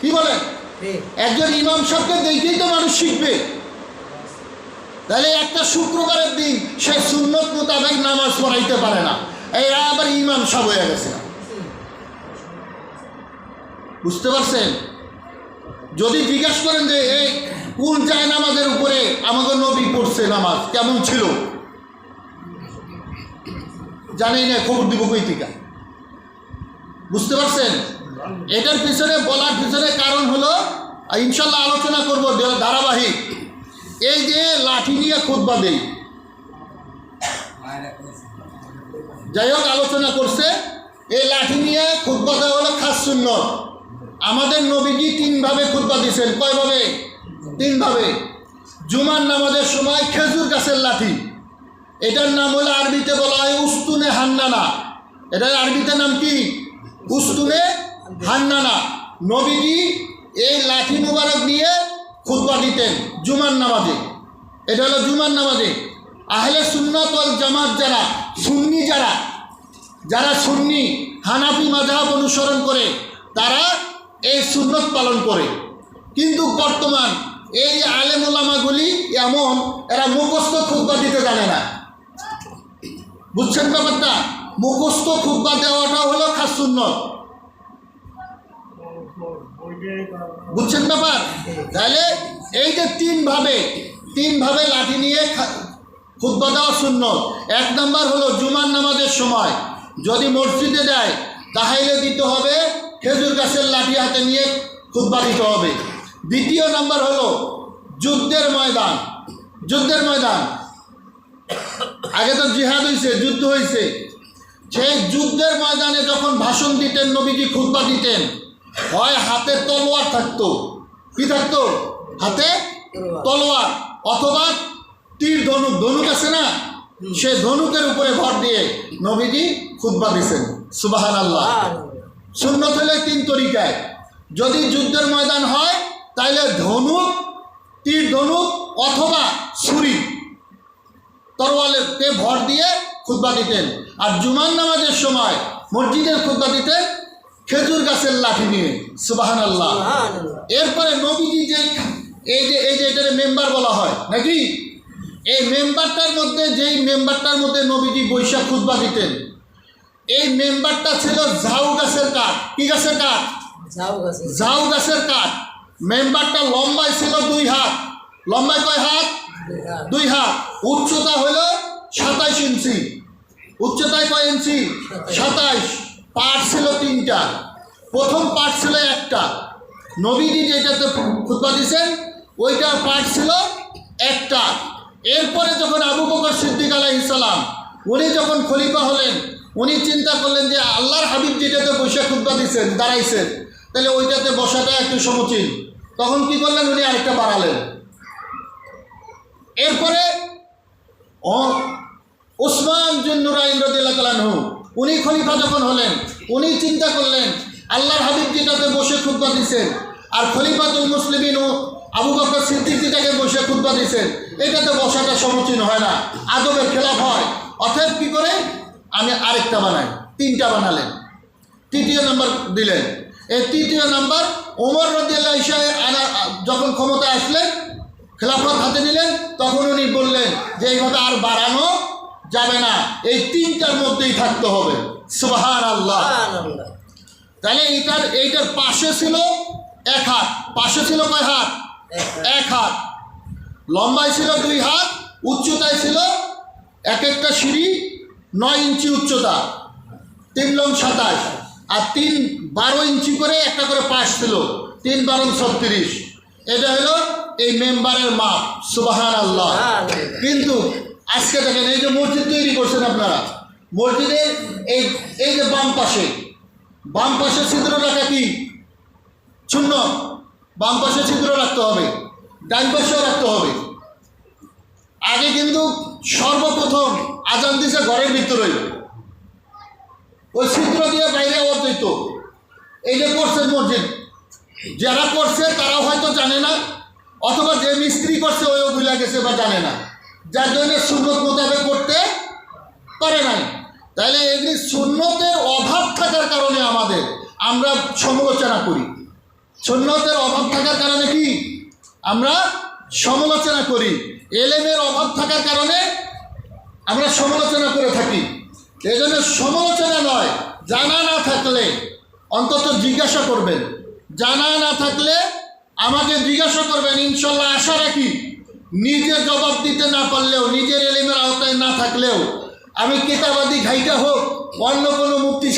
কি বলেন? একজন ইমাম সাহেবকে দেখেই তো মানুষ শিখবে। তাহলে একটা শুক্রবারের দিন সে সুন্নত মোতাবেক নামাজ পড়াইতে পারে না। এরা আবার ইমাম সাহেব হয়ে গেছে। বুঝতে পারছেন? যদি জিজ্ঞাসা করেন যে এই কোন যায় নামাজের উপরে আমাকে নবী পড়ছে নামাজ? কেমন ছিল? জানি না খবর দিব কৈতিকা বুঝতে পারছেন? এটার পিছনে বলার পিছনে কারণ হলো ইনশাল্লাহ আলোচনা করব ধারাবাহিক। এই যে লাঠি নিয়ে খুতবা দেই। যাই হোক, আলোচনা করছে। এই লাঠি নিয়ে খুতবা দেওয়া হলো খাস শূন্য আমাদের নবীজি তিনভাবে খুতবা দিয়েছেন। কয়ভাবে? তিনভাবে। জুমার নামাজের সময় খেজুর গাছের লাঠি। এটার নাম হলো আরবিতে বলা হয় উস্তুনে হান্নানা। এটার আরবিতে নাম কি? উস্তুনে হান্নানা, নবীজি এই লাঠি মুবারক নিয়ে খুতবা দিতেন জুমার নামাজে। এটা হলো জুমার নামাজে। আহলে সুন্নত ওয়াল জামাত যারা, সুন্নি যারা যারা সুন্নি, হানাফি মাঝহাব অনুসরণ করে, তারা এই সুন্নত পালন করে। কিন্তু বর্তমান এই যে আলেম ওলামাগুলি এমন, এরা মুখস্থ খুতবা দিতে জানে না। বুঝছেন ব্যাপারটা? মুখস্থ খুতবা দেওয়াটা হলো খাস সুন্নত। বুঝছেন ব্যাপার? তাহলে এই যে তিনভাবে তিনভাবে লাঠি নিয়ে খুদ্া দেওয়া শূন্য এক নম্বর হলো জুমার নামাজের সময়। যদি মসজিদে দেয় তাহলে দিতে হবে খেজুর গাছের লাঠি হাতে নিয়ে খুদ্া দিতে হবে। দ্বিতীয় নাম্বার হলো যুদ্ধের ময়দান। যুদ্ধের ময়দান। আগে তো জিহাদ হয়েছে যুদ্ধ হয়েছে সেই যুদ্ধের ময়দানে যখন ভাষণ দিতেন, নবীজি খুতবা দিতেন। হয় হাতে তলোয়ার থাকতো। কি থাকতো? হাতে তলোয়ার। অথবা তীর ধনুক। ধনুক আছে না? সে ধনুকের উপরে ভর দিয়ে নবীজি খুতবা দিছেন। সুবাহান আল্লাহ সুন্নত হলে তিন তরিকায়। যদি যুদ্ধের ময়দান হয় তাহলে ধনুক তীর ধনুক অথবা ছুরি তরোয়ালেতে ভর দিয়ে খুতবা দিতেন। আর জুমান নামাজের সময় মসজিদের খুতবা দিতেন খেজুর গাছের লাঠি নিয়ে সুবাহান আল্লাহ এরপরে নবীজি যে এই যে এই যে এটার মেম্বার বলা হয় নাকি? এই মেম্বারটার মধ্যে যেই মেম্বারটার মধ্যে নবীজি বৈশাখ খুতবা দিতেন এই মেম্বারটা ছিল ঝাউ গাছের কাঠ। কি গাছের কাঠ? ঝাউ গাছের কাঠ। মেম্বারটা লম্বায় ছিল দুই হাত। লম্বায় কয় হাত? দুই হাত। উচ্চতা হলো সাতাইশ ইঞ্চি। উচ্চতায় কয় ইঞ্চি? সাতাইশ। পাট ছিল তিনটা। প্রথম পাট ছিল একটা। নবীজি যেটাতে খুতবা দিয়েছেন ওইটা পাট ছিল একটা। এরপরে যখন আবু বকর সিদ্দিক আলাইসালাম উনি যখন খলিফা হলেন, উনি চিন্তা করলেন যে আল্লাহর হাবিব যেটাতে বসে খুতবা দিচ্ছেন দাঁড়াইছেন, তাহলে ওইটাতে বসাটা একটু সমচীন। তখন কি করলেন? উনি আরেকটা বাড়ালেন। এরপরে ওসমান জুন্নুরাইন রদিল্লাহু উনি খলিফা যখন হলেন, উনি চিন্তা করলেন, আল্লাহর হাবিব যেটাতে বসে খুতবা দিচ্ছেন আর খলিফাতুল মুসলিমিন ও আবু বকর সিদ্দিক যেটাকে বসে খুতবা দিচ্ছেন এটাতে বসাটা সমচীন হয় না, আদবের খেলাফ হয়। অতএব কি করে? আমি আরেকটা বানাই, তিনটা বানালেন। তৃতীয় নাম্বার দিলেন। এই তৃতীয় নাম্বার, ওমর রদিয়াল্লাহ ইসাহে আনা, যখন ক্ষমতায় আসলেন, খেলাফত হাতে নিলেন, তখন উনি বললেন যে, এইভাবে আর বাড়ানো যাবে না। এই তিনটার মধ্যেই থাকতে হবে। সুবাহান আল্লাহ তাহলে এইটার এইটার পাশে ছিল এক হাত। পাশে ছিল কয় হাত? এক হাত। লম্বায় ছিল দুই হাত উচ্চতায় ছিল এক একটা সিঁড়ি নয় ইঞ্চি উচ্চতা। তিন লং সাতাশ। আর তিন বারো ইঞ্চি করে একটা করে পাশ ছিল। তিন বারো ছত্রিশ। এটা হলো এই মেম্বারের মাপ। সুবাহান আল্লাহ কিন্তু আজকে দেখেন, এই যে মসজিদ তৈরি করছেন আপনারা। মসজিদের এই এই যে বাম পাশে বাম পাশে ছিদ্র রাখা কি? শূন্য। বাম পাশে ছিদ্র রাখতে হবে, ডান পাশেও রাখতে হবে। আগে কিন্তু সর্বপ্রথম আজান দিছে ঘরের ভিতরে ওই ছিদ্র দিয়ে বাইরে দিত। এই যে করছেন মসজিদ, যারা করছে তারাও হয়তো জানে না, অথবা যে মিস্ত্রি করছে ওইও ভুলে গেছে বা জানে না। যার জন্য সুন্নত মোতাবেক করতে পারে নাই। তাহলে এগুলি সুন্নতের অভাব থাকার কারণে আমাদের আমরা সমালোচনা করি। সুন্নতের অভাব থাকার কারণে কি? আমরা সমালোচনা করি। এলেমের অভাব থাকার কারণে আমরা সমালোচনা করে থাকি। এই জন্য সমালোচনা নয়, জানা না থাকলে অন্তত জিজ্ঞাসা করবেন। জানা না থাকলে আমাকে জিজ্ঞাসা করবেন, ইনশাল্লাহ আশা রাখি নিজে জবাব দিতে না পারলেও, নিজের এলিমের আওতায় না থাকলেও, আমি কেতাবাদি ঘাইটা হোক, অন্য কোনো মুক্তি